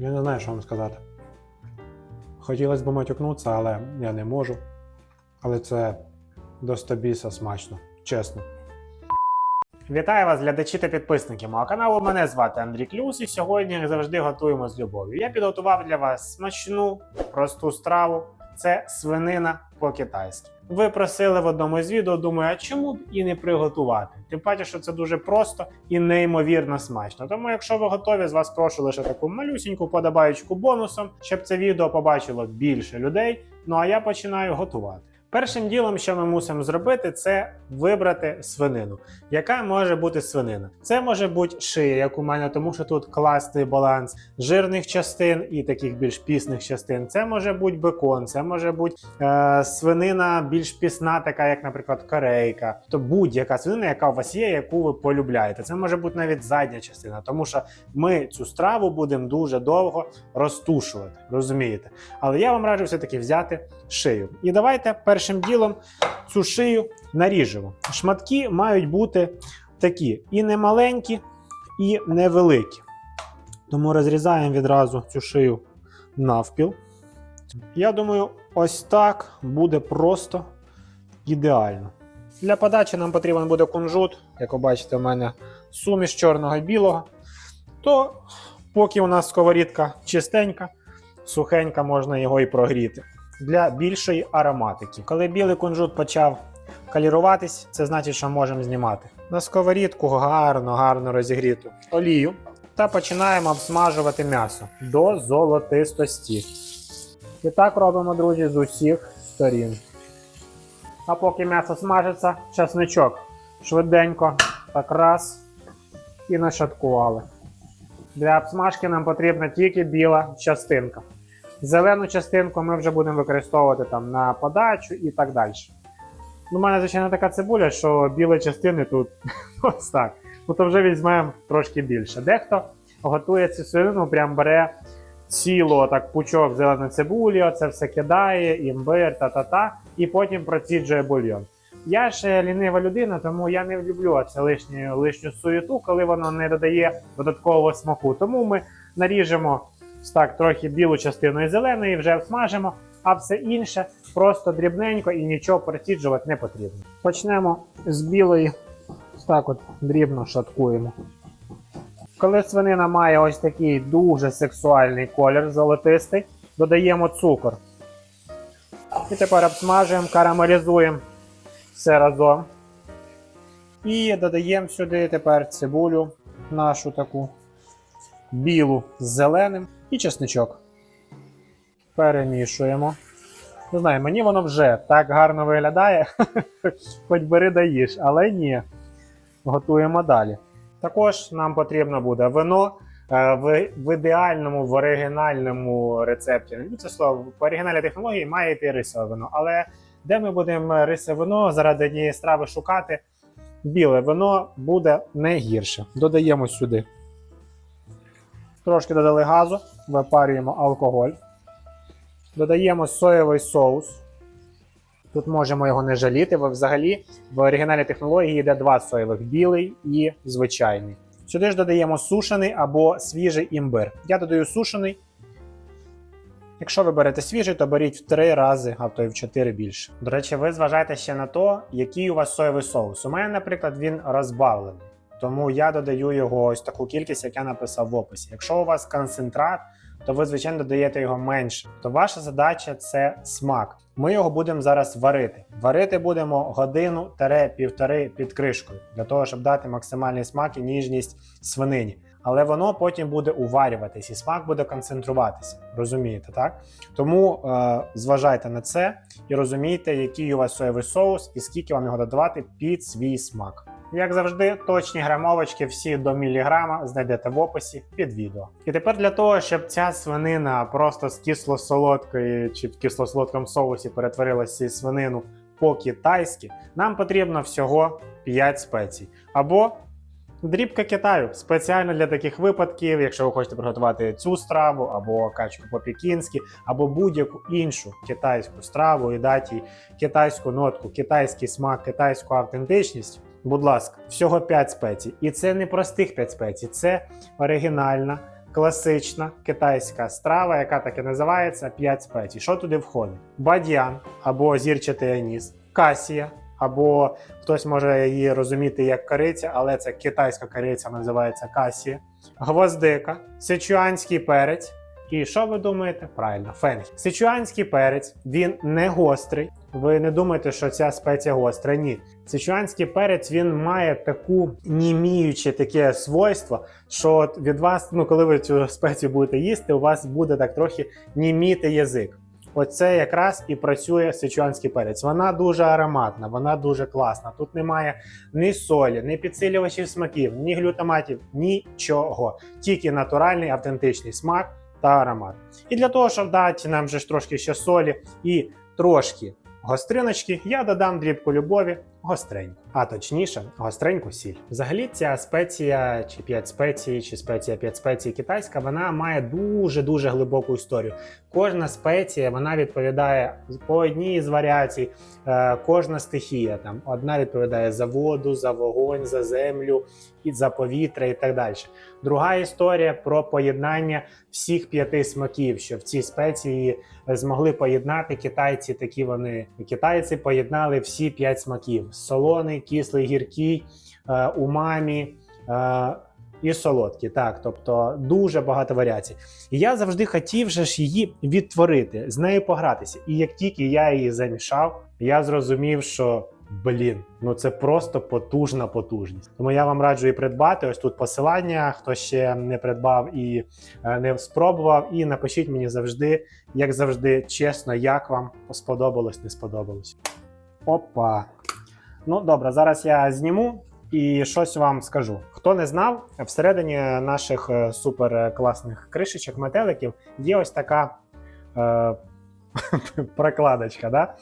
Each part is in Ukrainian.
Я не знаю, що вам сказати. Хотілося б матюкнутися, але я не можу. Але це до стобіса смачно, чесно. Вітаю вас, глядачі та підписники мого каналу. Мене звати Андрій Клюс, і сьогодні, як завжди, готуємо з любов'ю. Я підготував для вас смачну, просту страву. Це свинина по-китайськи. Ви просили в одному з відео, думаю, а чому б і не приготувати? Тим паче, що це дуже просто і неймовірно смачно. Тому, якщо ви готові, з вас прошу лише таку малюсіньку подобаючку бонусом, щоб це відео побачило більше людей. Ну а я починаю готувати. Першим ділом, що ми мусимо зробити, це вибрати свинину. Яка може бути свинина? Це може бути шия, як у мене, тому що тут класний баланс жирних частин і таких більш пісних частин. Це може бути бекон, це може бути е, свинина більш пісна, така як, наприклад, корейка. То будь-яка свинина, яка у вас є, яку ви полюбляєте. Це може бути навіть задня частина, тому що ми цю страву будемо дуже довго розтушувати. Розумієте? Але я вам раджу все-таки взяти шию. І давайте першим ділом цю шию наріжемо. Шматки мають бути такі і не маленькі, і невеликі. Тому розрізаємо відразу цю шию навпіл. Я думаю, ось так буде просто ідеально. Для подачі нам потрібен буде кунжут. Як ви бачите, у мене суміш чорного і білого. То поки у нас сковорідка чистенька, сухенька, можна його і прогріти для більшої ароматики. Коли білий кунжут почав каліруватись, це значить, що можемо знімати. На сковорідку гарно, гарно розігріту олію та починаємо обсмажувати м'ясо до золотистості. І так робимо, друзі, з усіх сторін. А поки м'ясо смажиться, часничок швиденько так раз і нашаткували. Для обсмажки нам потрібна тільки біла частинка. Зелену частинку ми вже будемо використовувати там на подачу і так далі. Ну, У мене, звичайно, така цибуля, що білої частини тут ось так. Ну то вже візьмемо трошки більше. Дехто готує цю свинину, прям бере цілу так пучок зеленої цибулі, оце все кидає, імбир, та-та-та, і потім проціджує бульйон. Я ж лінива людина, тому я не люблю це лишню, лишню суєту, коли воно не додає додаткового смаку. Тому ми наріжемо так трохи білу частину і зеленої, вже всмажимо, а все інше просто дрібненько і нічого проціджувати не потрібно. Почнемо з білої, так от дрібно шаткуємо. Коли свинина має ось такий дуже сексуальний колір, золотистий, додаємо цукор. І тепер обсмажуємо, карамелізуємо все разом. І додаємо сюди тепер цибулю нашу таку білу з зеленим і чесничок. Перемішуємо. Не знаю, мені воно вже так гарно виглядає, хоч бери даїш, але ні. Готуємо далі. Також нам потрібно буде вино е, в, в ідеальному, в оригінальному рецепті. Не це слово, по оригінальній технології має йти рисове вино. Але де ми будемо рисе вино заради однієї страви шукати? Біле вино буде не гірше. Додаємо сюди. Трошки додали газу, випарюємо алкоголь. Додаємо соєвий соус. Тут можемо його не жаліти, бо взагалі в оригінальній технології йде два соєвих білий і звичайний. Сюди ж додаємо сушений або свіжий імбир. Я додаю сушений. Якщо ви берете свіжий, то беріть в 3 рази, а то й в 4 більше. До речі, ви зважайте ще на те, який у вас соєвий соус. У мене, наприклад, він розбавлений. Тому я додаю його ось таку кількість, як я написав в описі. Якщо у вас концентрат, то ви, звичайно, додаєте його менше. То ваша задача це смак. Ми його будемо зараз варити. Варити будемо годину-півтори під кришкою, для того, щоб дати максимальний смак і ніжність свинині. Але воно потім буде уварюватись і смак буде концентруватися. Розумієте, так? Тому е, зважайте на це і розумійте, який у вас соєвий соус і скільки вам його додавати під свій смак. Як завжди, точні грамовочки всі до міліграма знайдете в описі під відео. І тепер для того, щоб ця свинина просто з кисло-солодкої чи в кисло-солодкому соусі перетворилася в свинину по-китайськи, нам потрібно всього 5 спецій. Або дрібка Китаю спеціально для таких випадків, якщо ви хочете приготувати цю страву, або качку по-пекінськи, або будь-яку іншу китайську страву і дати китайську нотку, китайський смак, китайську автентичність. Будь ласка, всього 5 спецій. І це не простих 5 спецій, це оригінальна класична китайська страва, яка так і називається 5 спецій. Що туди входить? Бадьян або зірчатий аніс, касія, або хтось може її розуміти як кориця, але це китайська кориця називається касія, гвоздика, сичуанський перець. І що ви думаєте? Правильно, фенхі. Сичуанський перець він не гострий. Ви не думаєте, що ця спеція гостра? Ні. Сичуанський перець він має таку німіюче таке свойство, що від вас, ну коли ви цю спецію будете їсти, у вас буде так трохи німіти язик. Оце якраз і працює сичуанський перець. Вона дуже ароматна, вона дуже класна. Тут немає ні солі, ні підсилювачів смаків, ні глютаматів, нічого. Тільки натуральний автентичний смак та аромат. І для того, щоб дати нам же ж трошки ще солі і трошки гостриночки, я додам дрібку любові гостреньку, а точніше, гостреньку сіль. Взагалі, ця спеція, чи 5 спецій, чи спеція 5 спецій китайська, вона має дуже дуже глибоку історію. Кожна спеція вона відповідає по одній з варіацій, е, кожна стихія. Там одна відповідає за воду, за вогонь, за землю і за повітря, і так далі. Друга історія про поєднання всіх п'яти смаків, що в цій спеції змогли поєднати китайці. Такі вони китайці поєднали всі п'ять смаків: солоний, кислий, гіркий, е, умамі. е, І солодкі, так, тобто дуже багато варіацій. І я завжди хотів же ж її відтворити, з нею погратися. І як тільки я її замішав, я зрозумів, що блін, ну це просто потужна потужність. Тому я вам раджу і придбати. Ось тут посилання, хто ще не придбав і е, не спробував. І напишіть мені завжди, як завжди, чесно, як вам сподобалось, не сподобалось. Опа. Ну добре, зараз я зніму і щось вам скажу. Хто не знав, всередині наших е, супер класних кришечок метеликів є ось така. Е, Прокладочка, да?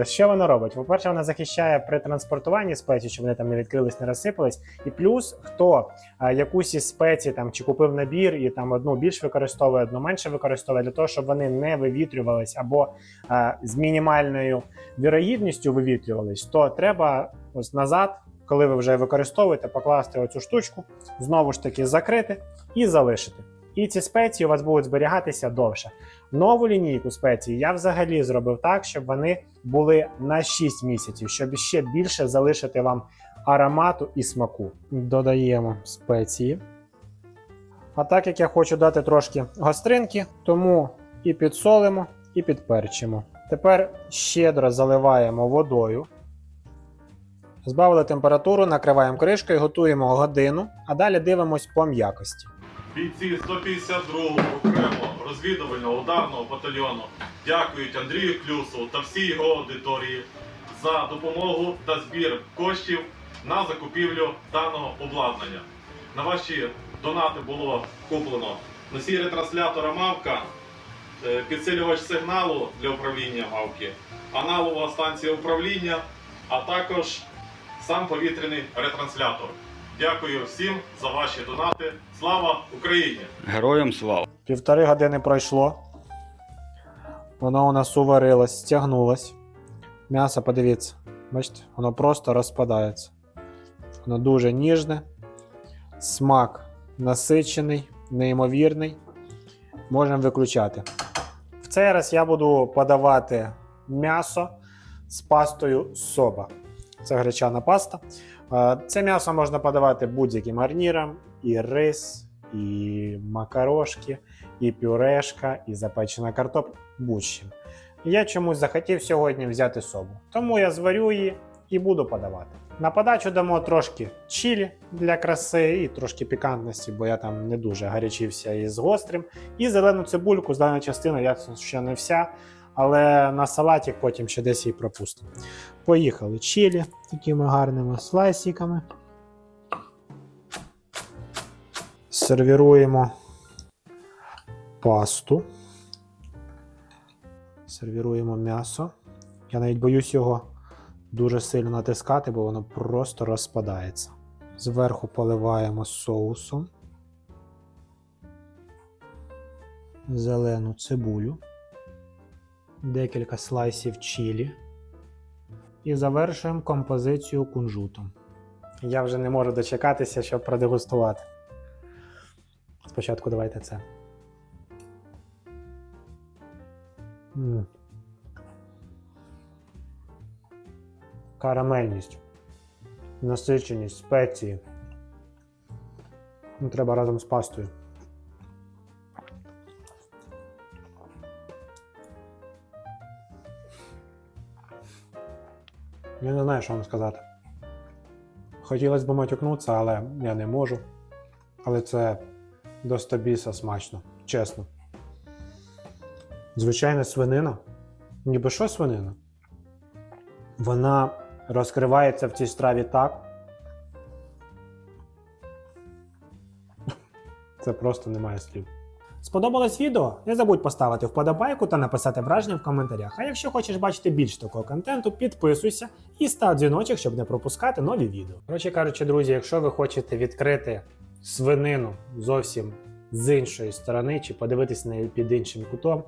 Е, що вона робить? По-перше, вона захищає при транспортуванні спецій, щоб вони там не відкрились, не розсипались. І плюс, хто е, якусь із спецій там чи купив набір і там одну більш використовує, одну менше використовує, для того, щоб вони не вивітрювались або е, з мінімальною вірогідністю вивітрювались, то треба ось назад, коли ви вже використовуєте, покласти оцю штучку, знову ж таки закрити і залишити. І ці спеції у вас будуть зберігатися довше. Нову лінійку спецій я взагалі зробив так, щоб вони були на 6 місяців, щоб ще більше залишити вам аромату і смаку. Додаємо спеції. А так як я хочу дати трошки гостринки, тому і підсолимо, і підперчимо. Тепер щедро заливаємо водою. Збавили температуру, накриваємо кришкою, готуємо годину, а далі дивимось по м'якості. Бійці 152-го окремо розвідувального ударного батальйону дякують Андрію Клюсу та всій його аудиторії за допомогу та збір коштів на закупівлю даного обладнання. На ваші донати було куплено носій ретранслятора Мавка, е, підсилювач сигналу для управління Мавки, аналогова станція управління, а також сам повітряний ретранслятор. Дякую всім за ваші донати. Слава Україні! Героям слава! Півтори години пройшло. Воно у нас уварилось, стягнулось. М'ясо, подивіться, бачите, воно просто розпадається. Воно дуже ніжне, смак насичений, неймовірний. Можемо виключати. В цей раз я буду подавати м'ясо з пастою соба. Це гречана паста. Це м'ясо можна подавати будь-яким гарніром, і рис, і макарошки, і пюрешка, і запечена картопля, будь-чим. Я чомусь захотів сьогодні взяти собу. Тому я зварю її і буду подавати. На подачу дамо трошки чилі для краси і трошки пікантності, бо я там не дуже гарячився із гострим. І зелену цибульку, зелена частина, я ще не вся, але на салатик потім ще десь її пропустимо. Поїхали чилі такими гарними слайсиками. Сервіруємо пасту. Сервіруємо м'ясо. Я навіть боюсь його дуже сильно натискати, бо воно просто розпадається. Зверху поливаємо соусом. Зелену цибулю. Декілька слайсів чилі. І завершуємо композицію кунжутом. Я вже не можу дочекатися, щоб продегустувати. Спочатку давайте це. Карамельність, насиченість, спеції. Ну, треба разом з пастою. Я не знаю, що вам сказати. Хотілося б матюкнутися, але я не можу. Але це до стобіса смачно, чесно. Звичайна свинина. Ніби що свинина? Вона розкривається в цій страві так. Це просто немає слів. Сподобалось відео? Не забудь поставити вподобайку та написати враження в коментарях. А якщо хочеш бачити більш такого контенту, підписуйся і став дзвіночок, щоб не пропускати нові відео. Коротше кажучи, друзі, якщо ви хочете відкрити свинину зовсім з іншої сторони, чи подивитись на неї під іншим кутом,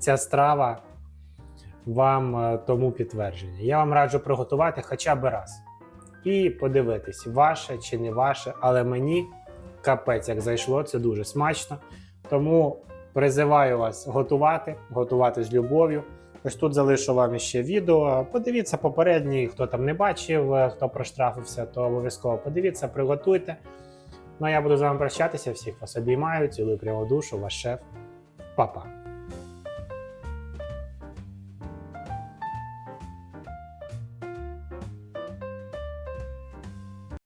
ця страва вам е, тому підтвердження. Я вам раджу приготувати хоча б раз. І подивитись, ваше чи не ваше, але мені капець, як зайшло, це дуже смачно. Тому призиваю вас готувати, готувати з любов'ю. Ось тут залишу вам ще відео. Подивіться попередні, хто там не бачив, е, хто проштрафився, то обов'язково подивіться, приготуйте. Ну а я буду з вами прощатися. Всіх вас обіймаю, цілую прямо душу, ваш шеф. Па-па.